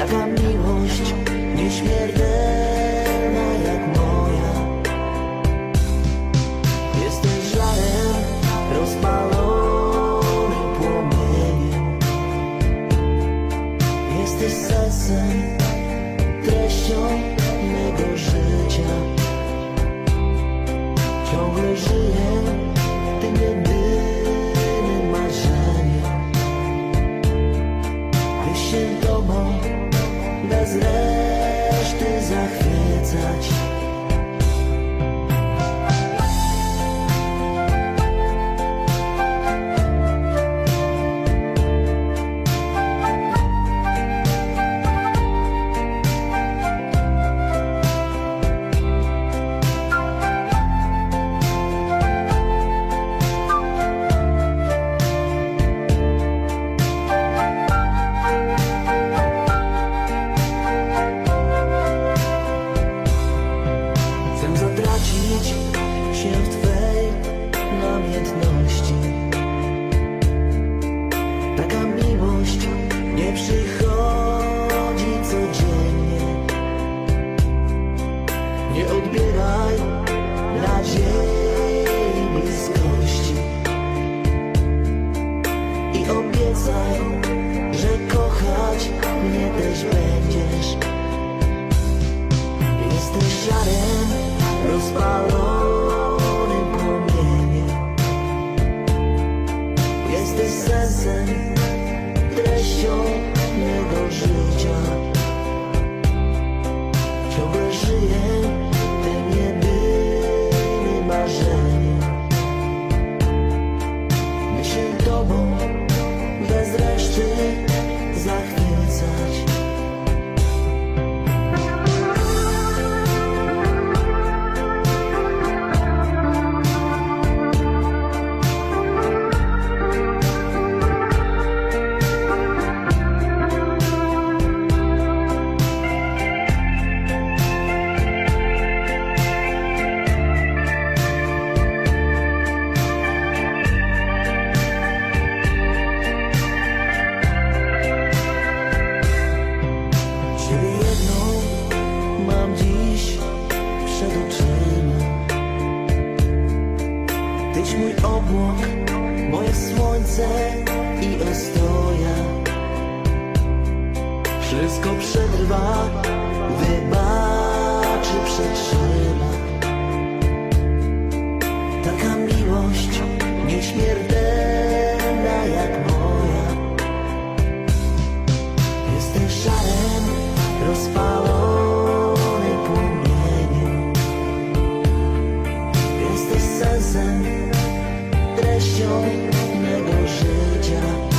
Taka miłość nieśmiertelna jak moja. Jesteś żarem rozpalonym płomieniem. Jesteś sensem, treścią mego życia. Ciągle żyję, tym jedynym marzeniem. Ty się Taka тобою, де зрешти захвіться. Tyś mój obłok, moje słońce i ostoja. Wszystko przetrwa, wybaczy, przetrzyma. Taka miłość nieśmiertelna jak moja. Jesteś żarem rozpalonym Jesteś sensem, treścią mego życia